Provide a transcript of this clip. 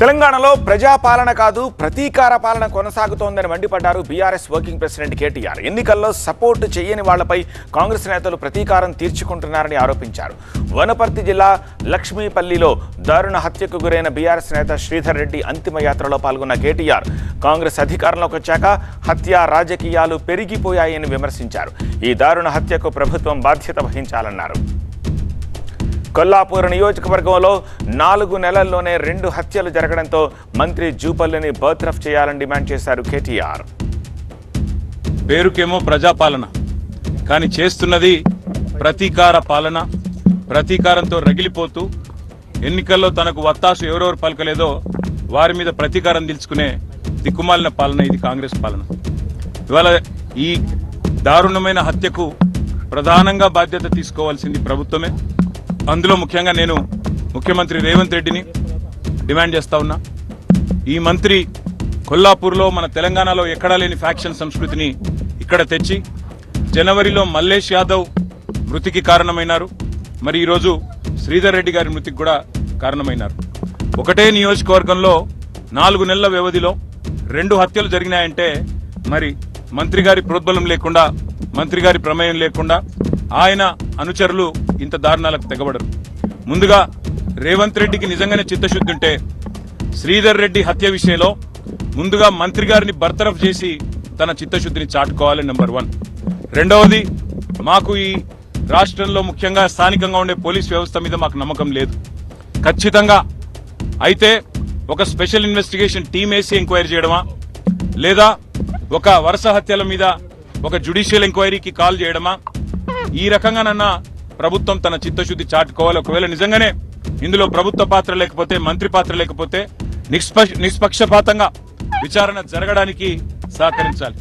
తెలంగాణలో ప్రజాపాలన కాదు ప్రతీకార పాలన కొనసాగుతోందని మండిపడ్డారు బీఆర్ఎస్ వర్కింగ్ ప్రెసిడెంట్ కేటీఆర్. ఎన్నికల్లో సపోర్టు చేయని వాళ్ళపై కాంగ్రెస్ నేతలు ప్రతీకారం తీర్చుకుంటున్నారని ఆరోపించారు. వనపర్తి జిల్లా లక్ష్మీపల్లిలో దారుణ హత్యకు గురైన బీఆర్ఎస్ నేత శ్రీధర్ రెడ్డి అంతిమయాత్రలో పాల్గొన్న కేటీఆర్ కాంగ్రెస్ అధికారంలోకి వచ్చాక హత్య రాజకీయాలు పెరిగిపోయాయని విమర్శించారు. ఈ దారుణ హత్యకు ప్రభుత్వం బాధ్యత వహించాలన్నారు. కొల్లాపూర్ నియోజకవర్గంలో నాలుగు నెలల్లోనే రెండు హత్యలు జరగడంతో మంత్రి జూపల్లిని బర్త్రఫ్ చేయాలని డిమాండ్ చేశారు కేటీఆర్. పేరుకేమో ప్రజాపాలన కానీ చేస్తున్నది ప్రతీకార పాలన ప్రతీకారంతో రగిలిపోతూ ఎన్నికల్లో తనకు వత్తాసు ఎవరెవరు పలకలేదో వారి మీద ప్రతీకారం తెలుసుకునే దిక్కుమాలిన పాలన ఇది కాంగ్రెస్ పాలన. ఇవాళ ఈ దారుణమైన హత్యకు ప్రధానంగా బాధ్యత తీసుకోవాల్సింది ప్రభుత్వమే. అందులో ముఖ్యంగా నేను ముఖ్యమంత్రి రేవంత్ రెడ్డిని డిమాండ్ చేస్తా ఉన్నా. ఈ మంత్రి కొల్లాపూర్లో మన తెలంగాణలో ఎక్కడా లేని ఫ్యాక్షన్ సంస్కృతిని ఇక్కడ తెచ్చి జనవరిలో మల్లేష్ యాదవ్ మృతికి కారణమైనారు. మరి ఈరోజు శ్రీధర్ రెడ్డి గారి మృతికి కూడా కారణమైనారు. ఒకటే నియోజకవర్గంలో నాలుగు నెలల వ్యవధిలో రెండు హత్యలు జరిగినాయంటే మరి మంత్రి గారి ప్రోద్బలం లేకుండా మంత్రి గారి ప్రమేయం లేకుండా ఆయన అనుచరులు ఇంత దారుణాలకు తెగబడరు. ముందుగా రేవంత్ రెడ్డికి నిజంగానే చిత్తశుద్ధి ఉంటే శ్రీధర్ రెడ్డి హత్య విషయంలో ముందుగా మంత్రి గారిని బర్తరఫ్ చేసి తన చిత్తశుద్ధిని చాటుకోవాలి నెంబర్ వన్. రెండవది మాకు ఈ రాష్ట్రంలో ముఖ్యంగా స్థానికంగా ఉండే పోలీస్ వ్యవస్థ మీద మాకు నమ్మకం లేదు. ఖచ్చితంగా అయితే ఒక స్పెషల్ ఇన్వెస్టిగేషన్ టీం వేసి ఎంక్వైరీ చేయడమా? లేదా ఒక వరుస హత్యల మీద ఒక జ్యుడిషియల్ ఎంక్వైరీకి కాల్ చేయడమా? ఈ రకంగా నన్న ప్రభుత్వం తన చిత్తశుద్ధి చాటుకోవాలి. ఒకవేళ నిజంగానే ఇందులో ప్రభుత్వ పాత్ర లేకపోతే మంత్రి పాత్ర లేకపోతే నిష్పక్షపాతంగా విచారణ జరగడానికి సహకరించాలి.